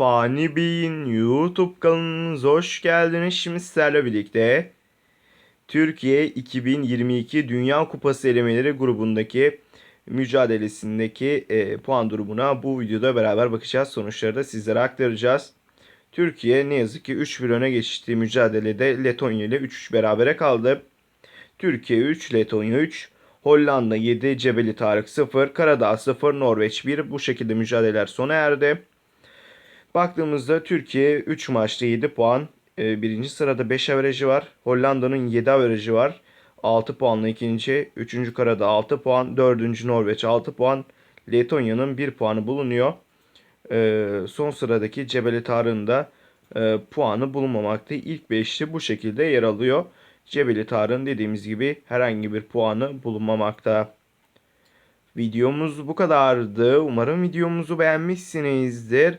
Fani Bey'in YouTube kanalınıza hoş geldiniz. Şimdi sizlerle birlikte Türkiye 2022 Dünya Kupası elemeleri grubundaki mücadelesindeki e, puan durumuna bu videoda beraber bakacağız. Sonuçları da sizlere aktaracağız. Türkiye ne yazık ki 3-1 öne geçtiği mücadelede Letonya ile 3-3 berabere kaldı. Türkiye 3, Letonya 3, Hollanda 7, Cebeli Tarık 0, Karadağ 0, Norveç 1. Bu şekilde mücadeleler sona erdi. Baktığımızda Türkiye 3 maçta 7 puan. Ee, birinci sırada 5 averajı var. Hollanda'nın 7 averajı var. 6 puanla ikinci. 3. Karadağ 6 puan. 4. Norveç 6 puan. Letonya'nın 1 puanı bulunuyor. Ee, son sıradaki Cebeli Tarık'ın da e, puanı bulunmamakta. İlk 5'li bu şekilde yer alıyor. Cebeli Tarık'ın dediğimiz gibi herhangi bir puanı bulunmamakta. Videomuz bu kadardı. Umarım videomuzu beğenmişsinizdir.